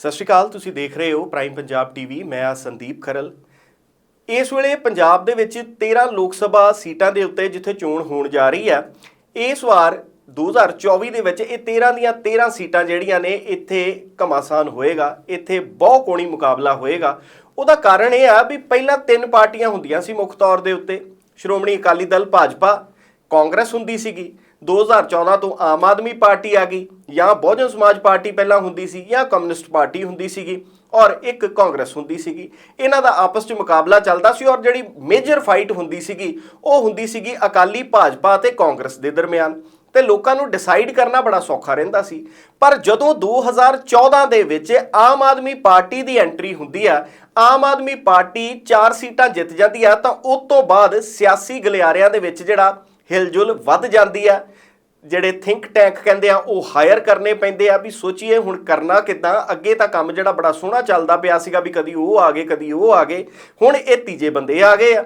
ਸਤਿ ਸ਼੍ਰੀ ਅਕਾਲ, ਤੁਸੀਂ ਦੇਖ ਰਹੇ ਹੋ ਪ੍ਰਾਈਮ ਪੰਜਾਬ ਟੀਵੀ ਮੈਂ ਆ ਸੰਦੀਪ ਖਰਲ। ਇਸ ਵੇਲੇ ਪੰਜਾਬ ਦੇ ਵਿੱਚ 13 ਲੋਕ ਸਭਾ ਸੀਟਾਂ ਦੇ ਉੱਤੇ ਜਿੱਥੇ ਚੋਣ ਹੋਣ ਜਾ ਰਹੀ ਹੈ, ਇਸ ਵਾਰ 2024 ਦੇ ਵਿੱਚ ਇਹ 13 ਦੀਆਂ 13 ਸੀਟਾਂ ਜਿਹੜੀਆਂ ਨੇ, ਇੱਥੇ ਘਮਾਸਾਨ ਹੋਏਗਾ, ਇੱਥੇ ਬਹੁ ਕੋਣੀ ਮੁਕਾਬਲਾ ਹੋਏਗਾ। ਉਹਦਾ ਕਾਰਨ ਇਹ ਆ ਵੀ ਪਹਿਲਾਂ ਤਿੰਨ ਪਾਰਟੀਆਂ ਹੁੰਦੀਆਂ ਸੀ ਮੁੱਖ ਤੌਰ ਦੇ ਉੱਤੇ। ਸ਼੍ਰੋਮਣੀ ਅਕਾਲੀ ਦਲ ਭਾਜਪਾ, ਕਾਂਗਰਸ ਹੁੰਦੀ ਸੀਗੀ। 2014 ਤੋਂ ਆਮ ਆਦਮੀ ਪਾਰਟੀ ਆ ਗਈ ਜਾਂ ਬਹੁਜਨ ਸਮਾਜ ਪਾਰਟੀ ਪਹਿਲਾਂ ਹੁੰਦੀ ਸੀ ਜਾਂ ਕਮਿਊਨਿਸਟ ਪਾਰਟੀ ਹੁੰਦੀ ਸੀਗੀ ਔਰ ਇੱਕ ਕਾਂਗਰਸ ਹੁੰਦੀ ਸੀਗੀ। ਇਹਨਾਂ ਦਾ ਆਪਸ 'ਚ ਮੁਕਾਬਲਾ ਚੱਲਦਾ ਸੀ ਔਰ ਜਿਹੜੀ ਮੇਜਰ ਫਾਈਟ ਹੁੰਦੀ ਸੀਗੀ, ਉਹ ਹੁੰਦੀ ਸੀਗੀ ਅਕਾਲੀ ਭਾਜਪਾ ਤੇ ਕਾਂਗਰਸ ਦੇ ਦਰਮਿਆਨ ਤੇ ਲੋਕਾਂ ਨੂੰ ਡਿਸਾਈਡ ਕਰਨਾ ਬੜਾ ਸੌਖਾ ਰਹਿੰਦਾ ਸੀ। ਪਰ ਜਦੋਂ 2014 ਦੇ ਵਿੱਚ ਆਮ ਆਦਮੀ ਪਾਰਟੀ ਦੀ ਐਂਟਰੀ ਹੁੰਦੀ ਆ, ਆਮ ਆਦਮੀ ਪਾਰਟੀ 4 ਸੀਟਾਂ ਜਿੱਤ ਜਾਂਦੀ ਆ, ਤਾਂ ਉਸ ਤੋਂ ਬਾਅਦ ਸਿਆਸੀ ਗਲਿਆਰਿਆਂ ਦੇ ਵਿੱਚ ਜਿਹੜਾ ਹਿਲਜੁਲ ਵੱਧ ਜਾਂਦੀ ਆ। ਜਿਹੜੇ ਥਿੰਕ ਟੈਂਕ ਕਹਿੰਦੇ ਆ, ਉਹ ਹਾਇਰ ਕਰਨੇ ਪੈਂਦੇ ਆ ਵੀ ਸੋਚੀਏ ਹੁਣ ਕਰਨਾ ਕਿਦਾਂ। ਅੱਗੇ ਤਾਂ ਕੰਮ ਜਿਹੜਾ ਬੜਾ ਸੋਹਣਾ ਚੱਲਦਾ ਪਿਆ ਸੀਗਾ ਵੀ ਕਦੀ ਉਹ ਆ ਗਏ, ਕਦੀ ਉਹ ਆ ਗਏ। ਹੁਣ ਇਹ ਤੀਜੇ ਬੰਦੇ ਆ ਗਏ ਆ।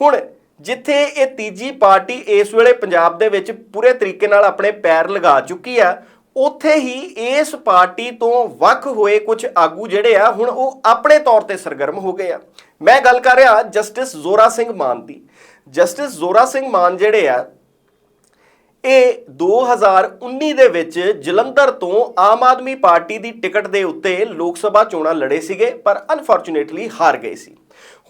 ਹੁਣ ਜਿੱਥੇ ਇਹ ਤੀਜੀ ਪਾਰਟੀ ਇਸ ਵੇਲੇ ਪੰਜਾਬ ਦੇ ਵਿੱਚ ਪੂਰੇ ਤਰੀਕੇ ਨਾਲ ਆਪਣੇ ਪੈਰ ਲਗਾ ਚੁੱਕੀ ਆ, ਉੱਥੇ ਹੀ ਇਸ ਪਾਰਟੀ ਤੋਂ ਵੱਖ ਹੋਏ ਕੁਝ ਆਗੂ ਜਿਹੜੇ ਆ, ਹੁਣ ਉਹ ਆਪਣੇ ਤੌਰ ਤੇ ਸਰਗਰਮ ਹੋ ਗਏ ਆ। ਮੈਂ ਗੱਲ ਕਰ ਰਿਹਾ ਜਸਟਿਸ ਜ਼ੋਰਾ ਸਿੰਘ ਮਾਨ ਦੀ। ਜਸਟਿਸ ਜ਼ੋਰਾ ਸਿੰਘ ਮਾਨ ਜਿਹੜੇ ਆ, ਇਹ 2019 ਦੇ ਵਿੱਚ ਜਲੰਧਰ ਤੋਂ ਆਮ ਆਦਮੀ ਪਾਰਟੀ ਦੀ ਟਿਕਟ ਦੇ ਉੱਤੇ ਲੋਕ ਸਭਾ ਚੋਣਾਂ ਲੜੇ ਸੀਗੇ, ਪਰ ਅਨਫੋਰਚੂਨੇਟਲੀ ਹਾਰ ਗਏ ਸੀ।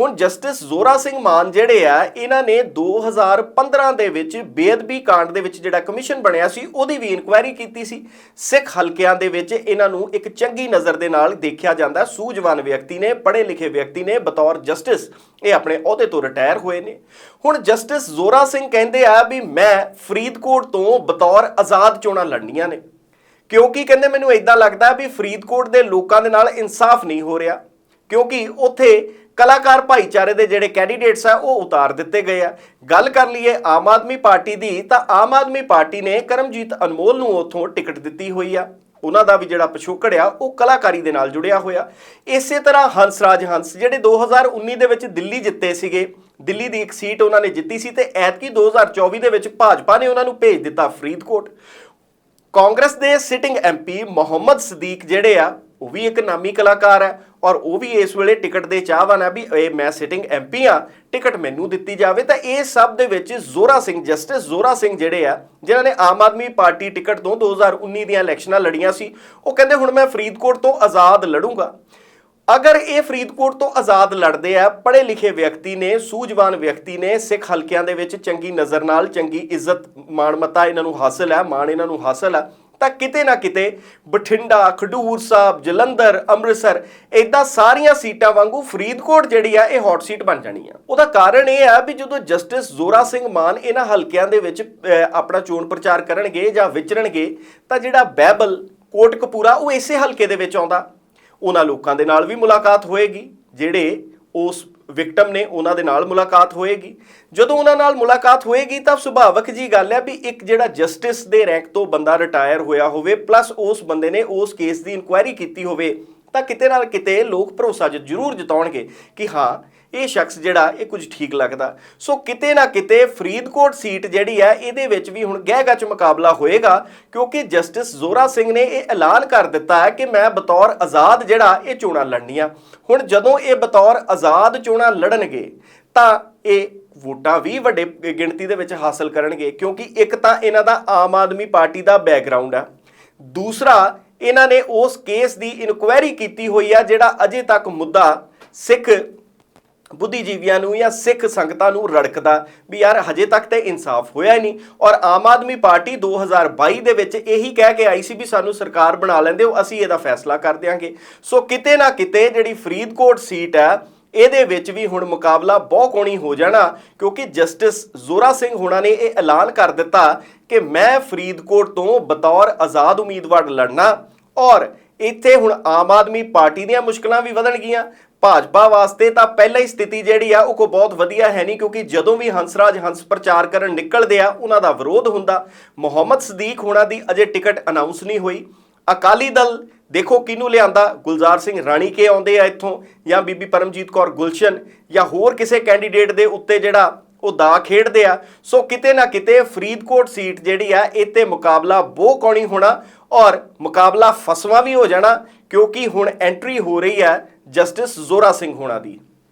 ਹੁਣ ਜਸਟਿਸ ਜ਼ੋਰਾ ਸਿੰਘ ਮਾਨ ਜਿਹੜੇ ਆ, ਇਹਨਾਂ ਨੇ 2015 ਦੇ ਵਿੱਚ ਬੇਅਦਬੀ ਕਾਂਡ ਦੇ ਵਿੱਚ ਜਿਹੜਾ ਕਮਿਸ਼ਨ ਬਣਿਆ ਸੀ, ਉਹਦੀ ਵੀ ਇਨਕੁਆਇਰੀ ਕੀਤੀ ਸੀ। ਸਿੱਖ ਹਲਕਿਆਂ ਦੇ ਵਿੱਚ ਇਹਨਾਂ ਨੂੰ ਇੱਕ ਚੰਗੀ ਨਜ਼ਰ ਦੇ ਨਾਲ ਦੇਖਿਆ ਜਾਂਦਾ ਸੂਝਵਾਨ ਵਿਅਕਤੀ ਨੇ ਪੜ੍ਹੇ ਲਿਖੇ ਵਿਅਕਤੀ ਨੇ, ਬਤੌਰ ਜਸਟਿਸ, ਇਹ ਆਪਣੇ ਅਹੁਦੇ ਤੋਂ ਰਿਟਾਇਰ ਹੋਏ ਨੇ। ਹੁਣ ਜਸਟਿਸ ਜ਼ੋਰਾ ਸਿੰਘ ਕਹਿੰਦੇ ਆ ਵੀ ਮੈਂ ਫਰੀਦਕੋਟ ਤੋਂ ਬਤੌਰ ਆਜ਼ਾਦ ਚੋਣਾਂ ਲੜਨੀਆਂ ਨੇ। ਕਿਉਂਕਿ ਕਹਿੰਦੇ ਮੈਨੂੰ ਇਦਾਂ ਲੱਗਦਾ ਵੀ ਫਰੀਦਕੋਟ ਦੇ ਲੋਕਾਂ ਦੇ ਨਾਲ ਇਨਸਾਫ ਨਹੀਂ ਹੋ ਰਿਹਾ। ਕਿਉਂਕਿ ਉੱਥੇ ਕਲਾਕਾਰ ਭਾਈਚਾਰੇ ਦੇ ਜਿਹੜੇ ਕੈਂਡੀਡੇਟਸ ਆ, ਉਹ ਉਤਾਰ ਦਿੱਤੇ ਗਏ ਆ। ਗੱਲ ਕਰ ਲਈਏ ਆਮ ਆਦਮੀ ਪਾਰਟੀ ਦੀ, ਤਾਂ ਆਮ ਆਦਮੀ ਪਾਰਟੀ ਨੇ ਕਰਮਜੀਤ ਅਨਮੋਲ ਨੂੰ ਉੱਥੋਂ ਟਿਕਟ ਦਿੱਤੀ ਹੋਈ ਆ। ਉਹਨਾਂ ਦਾ ਵੀ ਜਿਹੜਾ ਪਿਛੋਕੜ ਆ, ਉਹ ਕਲਾਕਾਰੀ ਦੇ ਨਾਲ ਜੁੜਿਆ ਹੋਇਆ। ਇਸੇ ਤਰ੍ਹਾਂ ਹੰਸਰਾਜ ਹੰਸ, ਜਿਹੜੇ 2019 ਦੇ ਵਿੱਚ ਦਿੱਲੀ ਜਿੱਤੇ ਸੀਗੇ, ਦਿੱਲੀ ਦੀ ਇੱਕ ਸੀਟ ਉਹਨਾਂ ਨੇ ਜਿੱਤੀ ਸੀ ਤੇ ਐਤਕੀ 2024 ਦੇ ਵਿੱਚ ਭਾਜਪਾ ਨੇ ਉਹਨਾਂ ਨੂੰ ਭੇਜ ਦਿੱਤਾ ਫਰੀਦਕੋਟ। ਕਾਂਗਰਸ ਦੇ ਸਿਟਿੰਗ ਐਮਪੀ ਮੁਹੰਮਦ ਸਦੀਕ ਜਿਹੜੇ ਆ, ਉਹ ਵੀ ਇੱਕ ਨਾਮੀ ਕਲਾਕਾਰ ਹੈ ਔਰ ਉਹ ਵੀ ਇਸ ਵੇਲੇ ਟਿਕਟ ਦੇ ਚਾਹਵਾਨ ਆ ਵੀ ਇਹ ਮੈਂ ਸਿਟਿੰਗ ਐਮਪੀ ਆ, ਟਿਕਟ ਮੈਨੂੰ ਦਿੱਤੀ ਜਾਵੇ, ਤਾਂ ਇਹ ਸਭ ਦੇ ਵਿੱਚ ਜ਼ੋਰਾ ਸਿੰਘ, ਜਸਟਿਸ ਜ਼ੋਰਾ ਸਿੰਘ ਜਿਹੜੇ ਆ, ਜਿਨ੍ਹਾਂ ਨੇ ਆਮ ਆਦਮੀ ਪਾਰਟੀ ਟਿਕਟ ਤੋਂ 2019 ਦੀਆਂ ਇਲੈਕਸ਼ਨਾਂ ਲੜੀਆਂ ਸੀ, ਉਹ ਕਹਿੰਦੇ ਹੁਣ ਮੈਂ ਫਰੀਦਕੋਟ ਤੋਂ ਆਜ਼ਾਦ ਲੜੂੰਗਾ। ਅਗਰ ਇਹ ਫਰੀਦਕੋਟ ਤੋਂ ਆਜ਼ਾਦ ਲੜਦੇ ਆ ਪੜ੍ਹੇ ਲਿਖੇ ਵਿਅਕਤੀ ਨੇ, ਸੂਝਵਾਨ ਵਿਅਕਤੀ ਨੇ, ਸਿੱਖ ਹਲਕਿਆਂ ਦੇ ਵਿੱਚ ਚੰਗੀ ਨਜ਼ਰ ਨਾਲ, ਚੰਗੀ ਇੱਜ਼ਤ, ਮਾਣਮੱਤਾ ਇਹਨਾਂ ਨੂੰ ਹਾਸਲ ਹੈ ਮਾਣ ਇਹਨਾਂ ਨੂੰ ਹਾਸਲ ਹੈ ਤਾਂ ਕਿਤੇ ਨਾ ਕਿਤੇ ਬਠਿੰਡਾ, ਖਡੂਰ ਸਾਹਿਬ, ਜਲੰਧਰ, ਅੰਮ੍ਰਿਤਸਰ ਇਦਾਂ ਸਾਰੀਆਂ ਸੀਟਾਂ ਵਾਂਗੂ ਫਰੀਦਕੋਟ ਜਿਹੜੀ ਆ, ਇਹ ਹੌਟ ਸੀਟ ਬਣ ਜਾਣੀ ਆ ਉਹਦਾ ਕਾਰਨ ਇਹ ਆ ਵੀ ਜਦੋਂ ਜਸਟਿਸ ਜ਼ੋਰਾ ਸਿੰਘ ਮਾਨ ਇਹਨਾਂ ਹਲਕਿਆਂ ਦੇ ਵਿੱਚ ਆਪਣਾ ਚੋਣ ਪ੍ਰਚਾਰ ਕਰਨਗੇ ਜਾਂ ਵਿਚਰਨਗੇ, ਤਾਂ ਜਿਹੜਾ ਬੈਬਲ ਕੋਟਕਪੂਰਾ, ਉਹ ਇਸੇ ਹਲਕੇ ਦੇ ਵਿੱਚ ਆਉਂਦਾ। ਉਹਨਾਂ ਲੋਕਾਂ ਦੇ ਨਾਲ ਵੀ ਮੁਲਾਕਾਤ ਹੋਏਗੀ, ਜਿਹੜੇ ਉਸ ਵਿਕਟਮ ਨੇ ਉਹਨਾਂ ਦੇ ਨਾਲ ਮੁਲਾਕਾਤ ਹੋਏਗੀ। ਜਦੋਂ ਉਹਨਾਂ ਨਾਲ ਮੁਲਾਕਾਤ ਹੋਏਗੀ ਤਾਂ ਸੁਭਾਵਕ ਜੀ ਗੱਲ ਹੈ ਵੀ ਇੱਕ ਜਿਹੜਾ ਜਸਟਿਸ ਦੇ ਰੈਂਕ ਤੋਂ ਬੰਦਾ ਰਿਟਾਇਰ ਹੋਇਆ ਹੋਵੇ, ਪਲੱਸ ਉਸ ਬੰਦੇ ਨੇ ਉਸ ਕੇਸ ਦੀ ਇਨਕੁਆਇਰੀ ਕੀਤੀ ਹੋਵੇ, ਤਾਂ ਕਿਤੇ ਨਾਲ ਕਿਤੇ ਲੋਕ ਭਰੋਸਾ ਜ- ਜ਼ਰੂਰ ਜਤਾਉਣਗੇ ਕਿ ਹਾਂ ਇਹ ਸ਼ਖਸ ਜਿਹੜਾ, ਇਹ ਕੁਝ ਠੀਕ ਲੱਗਦਾ। ਸੋ ਕਿਤੇ ਨਾ ਕਿਤੇ ਫਰੀਦਕੋਟ ਸੀਟ ਜਿਹੜੀ ਹੈ, ਇਹਦੇ ਵਿੱਚ ਵੀ ਹੁਣ ਗਹਿ ਚ ਮੁਕਾਬਲਾ ਹੋਏਗਾ, ਕਿਉਂਕਿ ਜਸਟਿਸ ਜ਼ੋਰਾ ਸਿੰਘ ਨੇ ਇਹ ਐਲਾਨ ਕਰ ਦਿੱਤਾ ਹੈ ਕਿ ਮੈਂ ਬਤੌਰ ਆਜ਼ਾਦ ਜਿਹੜਾ, ਇਹ ਚੋਣਾਂ ਲੜਨੀਆਂ ਹੁਣ ਜਦੋਂ ਇਹ ਬਤੌਰ ਆਜ਼ਾਦ ਚੋਣਾਂ ਲੜਨਗੇ, ਤਾਂ ਇਹ ਵੋਟਾਂ ਵੀ ਵੱਡੇ ਗਿਣਤੀ ਦੇ ਵਿੱਚ ਹਾਸਲ ਕਰਨਗੇ, ਕਿਉਂਕਿ ਇੱਕ ਤਾਂ ਇਹਨਾਂ ਦਾ ਆਮ ਆਦਮੀ ਪਾਰਟੀ ਦਾ ਬੈਕਗ੍ਰਾਉਂਡ ਹੈ ਦੂਸਰਾ, ਇਹਨਾਂ ਨੇ ਉਸ ਕੇਸ ਦੀ ਇਨਕੁਆਇਰੀ ਕੀਤੀ ਹੋਈ ਆ, ਜਿਹੜਾ ਅਜੇ ਤੱਕ ਮੁੱਦਾ ਸਿੱਖ ਬੁੱਧੀਜੀਵੀਆਂ ਨੂੰ ਜਾਂ ਸਿੱਖ ਸੰਗਤਾਂ ਨੂੰ ਰੜਕਦਾ ਵੀ ਯਾਰ ਹਜੇ ਤੱਕ ਤੇ ਇਨਸਾਫ ਹੋਇਆ ਹੀ ਨਹੀਂ। ਔਰ ਆਮ ਆਦਮੀ ਪਾਰਟੀ 2022 ਦੇ ਵਿੱਚ ਇਹੀ ਕਹਿ ਕੇ ਆਈ ਸੀ ਵੀ ਸਾਨੂੰ ਸਰਕਾਰ ਬਣਾ ਲੈਂਦੇ ਹੋ, ਅਸੀਂ ਇਹਦਾ ਫੈਸਲਾ ਕਰ ਦਿਆਂਗੇ। ਸੋ ਕਿਤੇ ਨਾ ਕਿਤੇ ਜਿਹੜੀ ਫਰੀਦਕੋਟ ਸੀਟ ਹੈ, ਇਹਦੇ ਵਿੱਚ ਵੀ ਹੁਣ ਮੁਕਾਬਲਾ ਬਹੁ ਕੋਣੀ ਹੋ ਜਾਣਾ, ਕਿਉਂਕਿ ਜਸਟਿਸ ਜ਼ੋਰਾ ਸਿੰਘ ਹੁਣਾਂ ਨੇ ਇਹ ਐਲਾਨ ਕਰ ਦਿੱਤਾ ਕਿ ਮੈਂ ਫਰੀਦਕੋਟ ਤੋਂ ਬਤੌਰ ਆਜ਼ਾਦ ਉਮੀਦਵਾਰ ਲੜਨਾ ਔਰ ਇੱਥੇ ਹੁਣ ਆਮ ਆਦਮੀ ਪਾਰਟੀ ਦੀਆਂ ਮੁਸ਼ਕਲਾਂ ਵੀ ਵਧਣਗੀਆਂ। ਭਾਜਪਾ ਵਾਸਤੇ ਤਾਂ ਪਹਿਲਾਂ ਹੀ ਸਥਿਤੀ ਜਿਹੜੀ ਆ, ਉਹ ਕੋ ਬਹੁਤ ਵਧੀਆ ਹੈ ਨਹੀਂ, ਕਿਉਂਕਿ ਜਦੋਂ ਵੀ ਹੰਸਰਾਜ ਹੰਸ ਪ੍ਰਚਾਰ ਕਰਨ ਨਿਕਲਦੇ ਆ, ਉਹਨਾਂ ਦਾ ਵਿਰੋਧ ਹੁੰਦਾ। ਮੁਹੰਮਦ ਸਦੀਕ ਹੋਣਾ ਦੀ ਅਜੇ ਟਿਕਟ ਅਨਾਉਂਸ ਨਹੀਂ ਹੋਈ। ਅਕਾਲੀ ਦਲ ਦੇਖੋ ਕਿਹਨੂੰ ਲਿਆਂਦਾ? ਗੁਲਜ਼ਾਰ ਸਿੰਘ ਰਾਣੀ ਕੇ ਆਉਂਦੇ ਆ ਇੱਥੋਂ, ਜਾਂ ਬੀਬੀ ਪਰਮਜੀਤ ਕੌਰ ਗੁਲਸ਼ਨ, ਜਾਂ ਹੋਰ ਕਿਸੇ ਕੈਂਡੀਡੇਟ ਦੇ ਉੱਤੇ ਜਿਹੜਾ ਉਹ ਦਾ ਖੇਡਦੇ ਆ। ਸੋ ਕਿਤੇ ਨਾ ਕਿਤੇ ਫਰੀਦਕੋਟ ਸੀਟ ਜਿਹੜੀ ਆ ਇੱਥੇ ਮੁਕਾਬਲਾ ਬਹੁ ਕੌਣੀ ਹੋਣਾ ਔਰ ਮੁਕਾਬਲਾ ਫਸਵਾ ਵੀ ਹੋ ਜਾਣਾ, ਕਿਉਂਕਿ ਹੁਣ ਐਂਟਰੀ ਹੋ ਰਹੀ ਹੈ ਜਸਟਿਸ ਜ਼ੋਰਾ ਸਿੰਘ ਹੋਣਾ ਦੀ।